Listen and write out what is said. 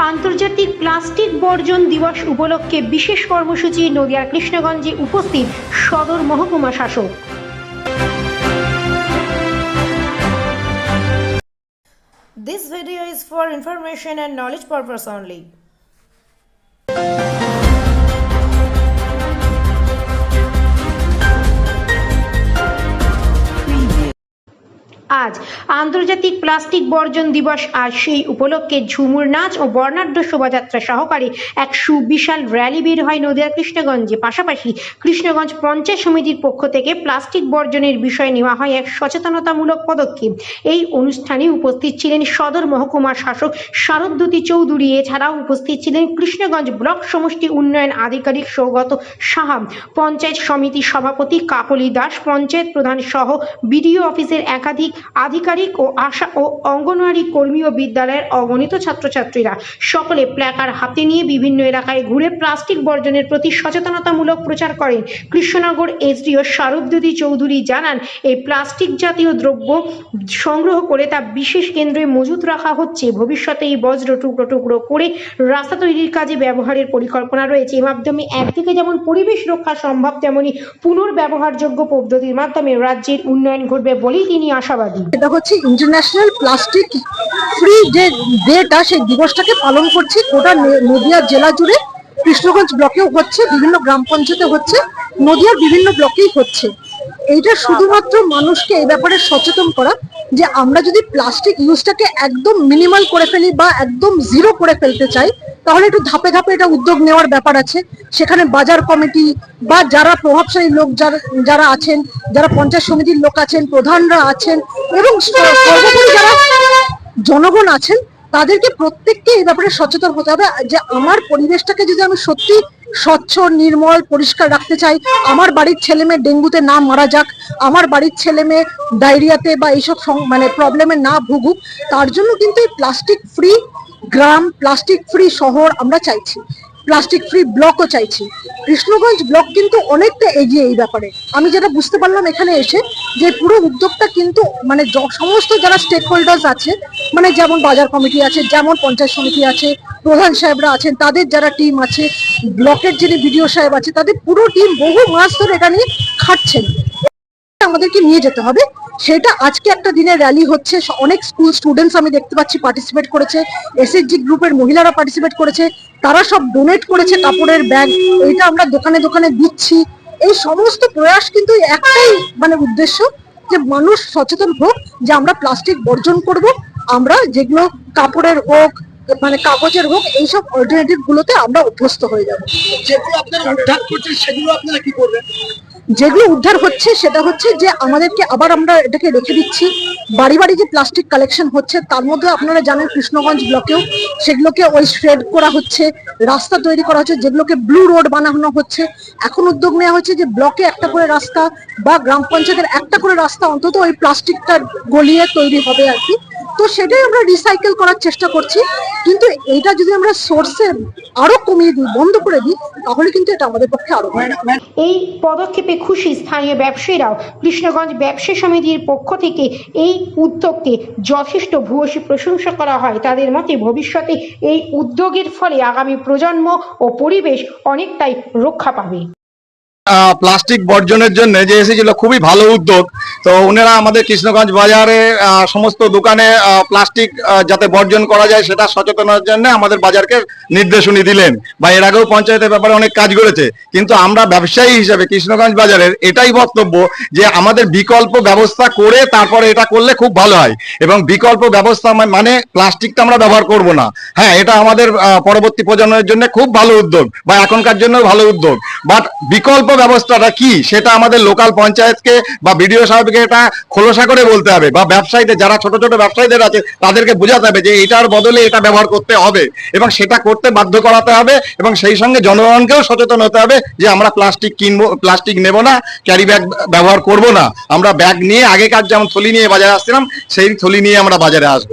আন্তর্জাতিক প্লাস্টিক বর্জন দিবস উপলক্ষে বিশেষ কর্মসূচি নদিয়ার কৃষ্ণগঞ্জে উপস্থিত সদর মহকুমা শাসক This video is for information and knowledge purpose only. আজ আন্তর্জাতিক প্লাস্টিক বর্জন দিবস আজ সেই উপলক্ষে ঝুমুর নাচ ও বর্ণাঢ্য শোভাযাত্রা সহকারে এক সুবিশাল র্যালি বের হয় নদিয়ার কৃষ্ণগঞ্জে। পাশাপাশি কৃষ্ণগঞ্জ পঞ্চায়েত সমিতির পক্ষ থেকে প্লাস্টিক বর্জনের বিষয়ে নেওয়া হয় এক সচেতনতামূলক পদক্ষেপ। এই অনুষ্ঠানে উপস্থিত ছিলেন সদর মহকুমা শাসক শারদ্যতী চৌধুরী। এছাড়াও উপস্থিত ছিলেন কৃষ্ণগঞ্জ ব্লক সমষ্টি উন্নয়ন আধিকারিক সৌগত সাহা, পঞ্চায়েত সমিতির সভাপতি কাকলি দাস, পঞ্চায়েত প্রধান সহ বিডিও অফিসের একাধিক আধিকারিক ও আশা ও অঙ্গনওয়াড়ি কর্মী ও বিদ্যালয়ের অগণিত ছাত্রছাত্রীরা সকলে প্ল্যাকার হাতে নিয়ে বিভিন্ন এলাকায় ঘুরে প্লাস্টিক বর্জনের প্রতি সচেতনতামূলক প্রচার করেন। কৃষ্ণনগর এসডিও শারদদ্যুতি চৌধুরী জানান, এই প্লাস্টিক জাতীয় দ্রব্য সংগ্রহ করে তা বিশেষ কেন্দ্রে মজুত রাখা হচ্ছে। ভবিষ্যতে এই বজ্র টুকরো টুকরো করে রাস্তা তৈরির কাজে ব্যবহারের পরিকল্পনা রয়েছে। এর মাধ্যমে একদিকে যেমন পরিবেশ রক্ষা সম্ভব, তেমনি পুনর্ব্যবহারযোগ্য পদ্ধতির মাধ্যমে রাজ্যের উন্নয়ন ঘটবে বলেই তিনি আশাবাদী। এটা হচ্ছে ইন্টারন্যাশনাল প্লাস্টিক ফ্রি যে ডেটা সেই দিবসটাকে পালন করছি গোটা নদিয়া জেলা জুড়ে। কৃষ্ণগঞ্জ ব্লকেও হচ্ছে, বিভিন্ন গ্রাম পঞ্চায়েতে হচ্ছে, নদিয়ার বিভিন্ন ব্লকেই হচ্ছে। এইটা শুধুমাত্র মানুষকে এই ব্যাপারে সচেতন করা যে আমরা যদি প্লাস্টিক ইউজটাকে একদম মিনিমাল করে ফেলি বা একদম জিরো করে ফেলতে চাই তাহলে একটু ধাপে ধাপে এটা উদ্যোগ নেওয়ার ব্যাপার আছে। সেখানে বাজার কমিটি বা যারা প্রভাবশালী লোক যারা যারা আছেন, যারা পঞ্চায়েত সমিতির লোক আছেন, প্রধানরা আছেন এবং যারা জনগণ আছেন, তাদেরকে প্রত্যেককে এই ব্যাপারে সচেতন হতে হবে। যে আমার পরিবেশটাকে যদি আমি সত্যি স্বচ্ছ, নির্মল, পরিষ্কার রাখতে চাই, আমার বাড়ির ছেলে মেয়ে ডেঙ্গুতে না মারা যাক, আমার বাড়ির ছেলে মেয়ে ডায়রিয়াতে বা এইসব মানে প্রবলেমে না ভুগুক, তার জন্য কিন্তু এই প্লাস্টিক ফ্রি গ্রাম প্লাস্টিক ফ্রি শহর আমরা চাইছি। প্লাস্টিক ফ্রি ব্লকও চাইছি। কৃষ্ণগঞ্জ ব্লক কিন্তু অনেকটা এগিয়ে এই ব্যাপারে। আমি যেটা বুঝতে পারলাম এখানে এসে যে পুরো উদ্যোগটা কিন্তু মানে সমস্ত যারা স্টেক হোল্ডার্স আছে মানে যেমন বাজার কমিটি আছে, যেমন পঞ্চায়েত সমিতি আছে, প্রধান সাহেবরা আছেন, তাদের যারা টিম আছে, ব্লকের যিনি বিডিও সাহেব আছে, তাদের পুরো টিম বহু মাস ধরে এটা নিয়ে খাটছেন। আমাদেরকে নিয়ে যেতে হবে। সেটা আজকে একটা দিনের র্যালি হচ্ছে। অনেক স্কুল স্টুডেন্টস আমি দেখতে পাচ্ছি পার্টিসিপেট করেছে। এসএসজি গ্রুপের মহিলারা পার্টিসিপেট করেছে। তারা সব ডোনেট করেছে কাপড়ের ব্যাগ এইটা আমরা দোকানে দোকানে দিচ্ছি। এই সমস্ত প্রয়াস কিন্তু একটাই মানে উদ্দেশ্য যে মানুষ সচেতন হোক, যে আমরা প্লাস্টিক বর্জন করব, আমরা যেগুলো কাপড়ের হোক মানে কাগজের হোক, এইসব অল্টারনেটিভ গুলোতে আমরা অভ্যস্ত হয়ে যাব। যেগুলো আপনারা উদ্ধার করছেন, সেগুলো আপনারা কি করবেন? যেগুলো উদ্ধার হচ্ছে, সেটা হচ্ছে যে আমাদেরকে আবার আমরা এটাকে রেখে দিচ্ছি। বাড়ি বাড়ি যে প্লাস্টিক কালেকশন হচ্ছে, তার মধ্যে আপনারা জানেন কৃষ্ণগঞ্জ ব্লকেও সেগুলোকে ওই শ্রেড করা হচ্ছে, রাস্তা তৈরি করা হচ্ছে, যেগুলোকে ব্লু রোড বানানো হচ্ছে। এখন উদ্যোগ নেওয়া হচ্ছে যে ব্লকে একটা করে রাস্তা বা গ্রাম পঞ্চায়েতের একটা করে রাস্তা অন্তত ওই প্লাস্টিকটা গলিয়ে তৈরি হবে আর কি। তো সেটাই আমরা রিসাইকেল করার চেষ্টা করছি। কিন্তু এটা যদি আমরা সোর্সে আরও কমিয়ে দিই, বন্ধ করে দিই, তাহলে কিন্তু এটা আমাদের পক্ষে আরও এই পদক্ষেপে খুশি স্থানীয় ব্যবসায়ীরাও কৃষ্ণগঞ্জ ব্যবসা সমিতির পক্ষ থেকে এই উদ্যোগকে যথেষ্ট ভূয়সী প্রশংসা করা হয়। তাদের মতে ভবিষ্যতে এই উদ্যোগের ফলে আগামী প্রজন্ম ও পরিবেশ অনেকটাই রক্ষা পাবে। প্লাস্টিক বর্জনের জন্য যে এসেছিল খুবই ভালো উদ্যোগ। তো ওনারা আমাদের কৃষ্ণগঞ্জ বাজারে সমস্ত দোকানে প্লাস্টিক যাতে বর্জন করা যায় সেটা সচেতনার জন্য আমাদের বাজারকে নির্দেশনী দিলেন। বা এর আগেও পঞ্চায়েতের ব্যাপারে অনেক কাজ করেছে। কিন্তু আমরা ব্যবসায়ী হিসেবে কৃষ্ণগঞ্জ বাজারের এটাই বক্তব্য যে আমাদের বিকল্প ব্যবস্থা করে তারপরে এটা করলে খুব ভালো হয়। এবং বিকল্প ব্যবস্থা মানে প্লাস্টিকটা আমরা ব্যবহার করব না। হ্যাঁ এটা আমাদের পরবর্তী প্রজন্মের জন্য খুব ভালো উদ্যোগ বা এখনকার জন্য ভালো উদ্যোগ। বাট বিকল্প ব্যবস্থাটা কি? সেটা আমাদের লোকাল পঞ্চায়েতকে বা বিডিও সাহেবকে এটা খোলসা করে বলতে হবে। বা ব্যবসায়ীদের, যারা ছোট ছোট ব্যবসায়ীদের আছে, তাদেরকে বোঝাতে হবে যে এটার বদলে এটা ব্যবহার করতে হবে এবং সেটা করতে বাধ্য করাতে হবে এবং সেই সঙ্গে জনগণকেও সচেতন হতে হবে যে আমরা প্লাস্টিক কিনবো, প্লাস্টিক নেব না, ক্যারি ব্যাগ ব্যবহার করব না। আমরা ব্যাগ নিয়ে আগেকার যেমন থলি নিয়ে বাজারে আসছিলাম, সেই থলি নিয়ে আমরা বাজারে আসব।